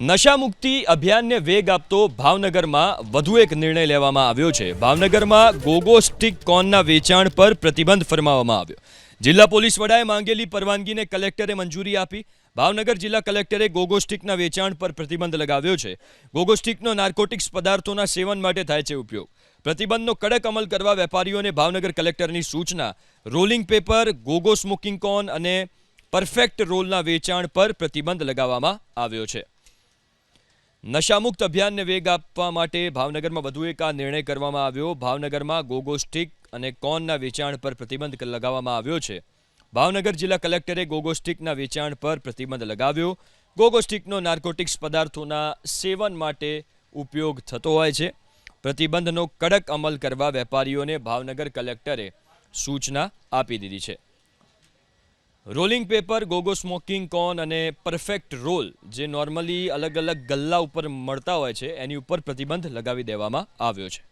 નશામુક્તિ અભિયાનને વેગ આપતો ભાવનગરમાં વધુ એક નિર્ણય લેવામાં આવ્યો છે. ભાવનગરમાં ગોગો સ્ટિક કોનના વેચાણ પર પ્રતિબંધ ફરમાવવામાં આવ્યો. જિલ્લા પોલીસ વડાએ માંગેલી પરવાનગીને કલેક્ટરે મંજૂરી આપી. ભાવનગર જિલ્લા કલેક્ટરે ગોગો સ્ટિકના વેચાણ પર પ્રતિબંધ લગાવ્યો છે. ગોગો સ્ટિકનો નાર્કોટિક્સ પદાર્થોના સેવન માટે થાય છે ઉપયોગ. પ્રતિબંધનો કડક અમલ કરવા વેપારીઓને ભાવનગર કલેક્ટરની સૂચના. Rolling paper, Gogo smoking cone અને પરફેક્ટ રોલના વેચાણ પર પ્રતિબંધ લગાવવામાં આવ્યો છે. નશામુક્ત અભિયાનને વેગ આપવા માટે ભાવનગરમાં વધુ એક આ નિર્ણય કરવામાં આવ્યો. ભાવનગરમાં ગોગો સ્ટિક અને કોનના વેચાણ પર પ્રતિબંધ લગાવવામાં આવ્યો છે. ભાવનગર જિલ્લા કલેક્ટરે ગોગો સ્ટિકના વેચાણ પર પ્રતિબંધ લગાવ્યો. ગોગો સ્ટિકનો નાર્કોટિક્સ પદાર્થોના સેવન માટે ઉપયોગ થતો હોય છે. પ્રતિબંધનો કડક અમલ કરવા વેપારીઓને ભાવનગર કલેક્ટરે સૂચના આપી દીધી છે. Rolling paper, Gogo smoking cone અને પરફેક્ટ રોલ જે નોર્મલી અલગ અલગ ગલ્લા ઉપર મળતા હોય છે, એની ઉપર પ્રતિબંધ લગાવી દેવામાં આવ્યો છે.